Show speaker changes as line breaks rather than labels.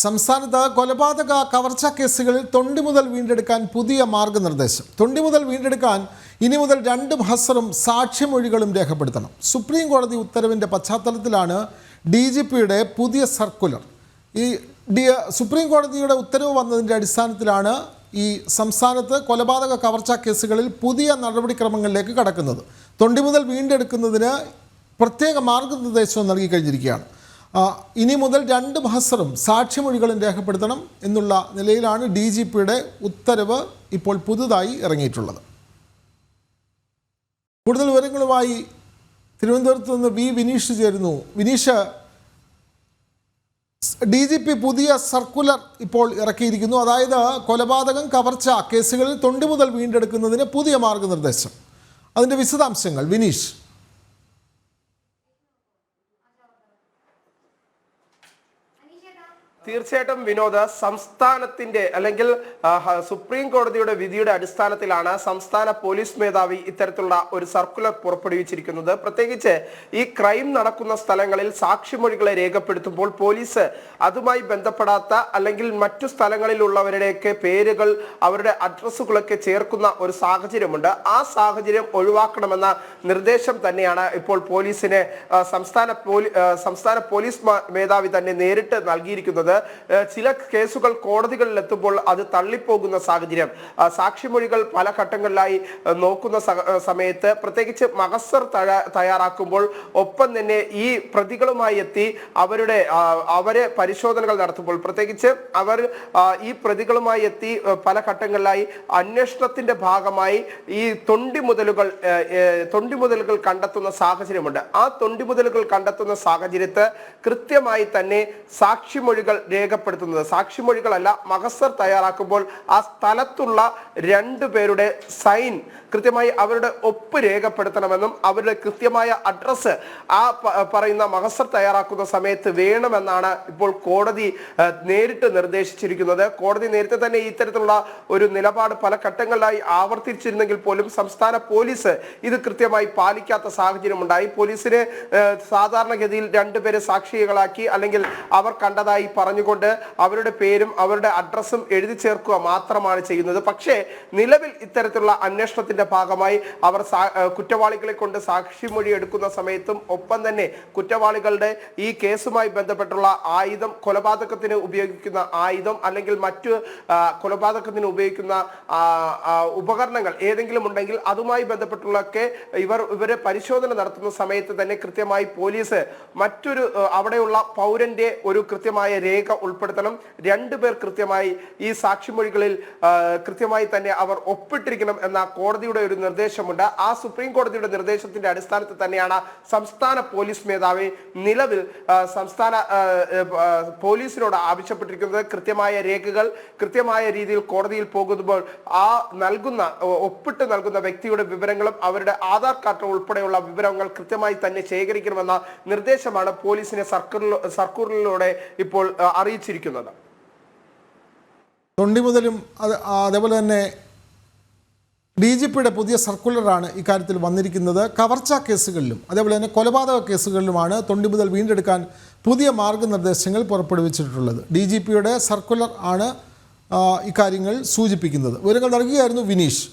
സംസ്ഥാനത്ത് കൊലപാതക കവർച്ചാ കേസുകളിൽ തൊണ്ടി മുതൽ വീണ്ടെടുക്കാൻ പുതിയ മാർഗനിർദ്ദേശം. തൊണ്ടി മുതൽ വീണ്ടെടുക്കാൻ ഇനി മുതൽ രണ്ട് ഹസറും സാക്ഷ്യമൊഴികളും രേഖപ്പെടുത്തണം. സുപ്രീം കോടതി ഉത്തരവിന്റെ പശ്ചാത്തലത്തിലാണ് ഡി ജി പിയുടെ പുതിയ സർക്കുലർ. ഈ ഡി സുപ്രീം കോടതിയുടെ ഉത്തരവ് വന്നതിന്റെ അടിസ്ഥാനത്തിലാണ് ഈ സംസ്ഥാനത്ത് കൊലപാതക കവർച്ചാ കേസുകളിൽ പുതിയ നടപടിക്രമങ്ങളിലേക്ക് കടക്കുന്നത്. തൊണ്ടി മുതൽ വീണ്ടെടുക്കുന്നതിന് പ്രത്യേക മാർഗനിർദ്ദേശവും നൽകി കഴിഞ്ഞിരിക്കുകയാണ്. ഇനി മുതൽ രണ്ട് മഹസറും സാക്ഷിമൊഴികളും രേഖപ്പെടുത്തണം എന്നുള്ള നിലയിലാണ് ഡി ജി പിയുടെ ഉത്തരവ് ഇപ്പോൾ പുതുതായി ഇറങ്ങിയിട്ടുള്ളത്. കൂടുതൽ വിവരങ്ങളുമായി തിരുവനന്തപുരത്ത് നിന്ന് വി വിനീഷ് ചേരുന്നു. വിനീഷ് ഡി ജി പി പുതിയ സർക്കുലർ ഇപ്പോൾ ഇറക്കിയിരിക്കുന്നു. അതായത് കൊലപാതകം കവർച്ച കേസുകളിൽ തൊണ്ടി മുതൽ വീണ്ടെടുക്കുന്നതിന് പുതിയ മാർഗനിർദ്ദേശം. അതിന്റെ വിശദാംശങ്ങൾ വിനീഷ്.
തീർച്ചയായിട്ടും വിനോദ സംസ്ഥാനത്തിന്റെ അല്ലെങ്കിൽ സുപ്രീം കോടതിയുടെ വിധിയുടെ അടിസ്ഥാനത്തിലാണ് സംസ്ഥാന പോലീസ് മേധാവി ഇത്തരത്തിലുള്ള ഒരു സർക്കുലർ പുറപ്പെടുവിച്ചിരിക്കുന്നത്. പ്രത്യേകിച്ച് ഈ ക്രൈം നടക്കുന്ന സ്ഥലങ്ങളിൽ സാക്ഷിമൊഴികളെ രേഖപ്പെടുത്തുമ്പോൾ പോലീസ് അതുമായി ബന്ധപ്പെടാത്ത അല്ലെങ്കിൽ മറ്റു സ്ഥലങ്ങളിലുള്ളവരുടെയൊക്കെ പേരുകൾ അവരുടെ അഡ്രസ്സുകളൊക്കെ ചേർക്കുന്ന ഒരു സാഹചര്യമുണ്ട്. ആ സാഹചര്യം ഒഴിവാക്കണമെന്ന നിർദ്ദേശം തന്നെയാണ് ഇപ്പോൾ പോലീസിന് സംസ്ഥാന പോലീസ് സംസ്ഥാന പോലീസ് മേധാവി തന്നെ നേരിട്ട് നൽകിയിരിക്കുന്നത്. ചില കേസുകൾ കോടതികളിൽ എത്തുമ്പോൾ അത് തള്ളിപ്പോകുന്ന സാഹചര്യം. സാക്ഷിമൊഴികൾ പല ഘട്ടങ്ങളിലായി നോക്കുന്ന സമയത്ത് പ്രത്യേകിച്ച് മഹസർ തയ്യാറാക്കുമ്പോൾ ഒപ്പം തന്നെ ഈ പ്രതികളുമായി എത്തി അവരുടെ അവരെ പരിശോധനകൾ നടത്തുമ്പോൾ പ്രത്യേകിച്ച് അവർ ഈ പ്രതികളുമായി എത്തി പല ഘട്ടങ്ങളിലായി അന്വേഷണത്തിന്റെ ഭാഗമായി ഈ തൊണ്ടി മുതലുകൾ തൊണ്ടി മുതലുകൾ കണ്ടെത്തുന്ന സാഹചര്യമുണ്ട്. ആ തൊണ്ടി മുതലുകൾ കണ്ടെത്തുന്ന സാഹചര്യത്ത് കൃത്യമായി തന്നെ സാക്ഷിമൊഴികൾ രേഖപ്പെടുത്തുന്നത്. സാക്ഷിമൊഴികളല്ല മഹസർ തയ്യാറാക്കുമ്പോൾ ആ സ്ഥലത്തുള്ള രണ്ടു പേരുടെ സൈൻ കൃത്യമായി അവരുടെ ഒപ്പ് രേഖപ്പെടുത്തണമെന്നും അവരുടെ കൃത്യമായ അഡ്രസ്സ് ആ പറയുന്ന മഹസർ തയ്യാറാക്കുന്ന സമയത്ത് വേണമെന്നാണ് ഇപ്പോൾ കോടതി നേരിട്ട് നിർദ്ദേശിച്ചിരിക്കുന്നത്. കോടതി നേരത്തെ തന്നെ ഇത്തരത്തിലുള്ള ഒരു നിലപാട് പല ഘട്ടങ്ങളിലായി ആവർത്തിച്ചിരുന്നെങ്കിൽ പോലും സംസ്ഥാന പോലീസ് ഇത് കൃത്യമായി പാലിക്കാത്ത സാഹചര്യമുണ്ടായി. പോലീസിന് സാധാരണഗതിയിൽ രണ്ടുപേരെ സാക്ഷികളാക്കി അല്ലെങ്കിൽ അവർ കണ്ടതായി പറഞ്ഞുകൊണ്ട് അവരുടെ പേരും അവരുടെ അഡ്രസ്സും എഴുതി ചേർക്കുക മാത്രമാണ് ചെയ്യുന്നത്. പക്ഷേ നിലവിൽ ഇത്തരത്തിലുള്ള അന്വേഷണത്തിന്റെ ഭാഗമായി അവർ കുറ്റവാളികളെ കൊണ്ട് സാക്ഷിമൊഴി എടുക്കുന്ന സമയത്തും ഒപ്പം തന്നെ കുറ്റവാളികളുടെ ഈ കേസുമായി ബന്ധപ്പെട്ടുള്ള ആയുധം കൊലപാതകത്തിന് ഉപയോഗിക്കുന്ന ആയുധം അല്ലെങ്കിൽ മറ്റു കൊലപാതകത്തിന് ഉപയോഗിക്കുന്ന ഉപകരണങ്ങൾ ഏതെങ്കിലും ഉണ്ടെങ്കിൽ അതുമായി ബന്ധപ്പെട്ടുള്ളൊക്കെ ഇവർ ഇവരെ പരിശോധന നടത്തുന്ന സമയത്ത് തന്നെ കൃത്യമായി പോലീസ് മറ്റൊരു അവിടെയുള്ള പൗരന്റെ ഒരു കൃത്യമായ രേഖ ഉൾപ്പെടുത്തണം. രണ്ടുപേർ കൃത്യമായി ഈ സാക്ഷിമൊഴികളിൽ കൃത്യമായി തന്നെ അവർ ഒപ്പിട്ടിരിക്കണം എന്ന കോടതിയുടെ ഒരു നിർദ്ദേശമുണ്ട്. ആ സുപ്രീം കോടതിയുടെ നിർദ്ദേശത്തിന്റെ അടിസ്ഥാനത്തിൽ തന്നെയാണ് സംസ്ഥാന പോലീസ് മേധാവി നിലവിൽ സംസ്ഥാന പോലീസിനോട് ആവശ്യപ്പെട്ടിരിക്കുന്നത്. കൃത്യമായ രേഖകൾ കൃത്യമായ രീതിയിൽ കോടതിയിൽ പോകുമ്പോൾ ആ നൽകുന്ന ഒപ്പിട്ട് നൽകുന്ന വ്യക്തിയുടെ വിവരങ്ങളും അവരുടെ ആധാർ കാർഡ് ഉൾപ്പെടെയുള്ള വിവരങ്ങൾ കൃത്യമായി തന്നെ ശേഖരിക്കണമെന്ന നിർദ്ദേശമാണ് പോലീസിനെ സർക്കൂറിലൂടെ ഇപ്പോൾ അറിയിച്ചിരിക്കുന്നത്.
തൊണ്ടി മുതലും അത് അതേപോലെ തന്നെ ഡി ജി പിയുടെ പുതിയ സർക്കുലറാണ് ഇക്കാര്യത്തിൽ വന്നിരിക്കുന്നത്. കവർച്ചാ കേസുകളിലും അതേപോലെ തന്നെ കൊലപാതക കേസുകളിലുമാണ് തൊണ്ടി മുതൽ വീണ്ടെടുക്കാൻ പുതിയ മാർഗനിർദ്ദേശങ്ങൾ പുറപ്പെടുവിച്ചിട്ടുള്ളത്. ഡി ജി പിയുടെ സർക്കുലർ ആണ് ഇക്കാര്യങ്ങൾ സൂചിപ്പിക്കുന്നത്. വിവരങ്ങൾ നൽകുകയായിരുന്നു വിനീഷ്.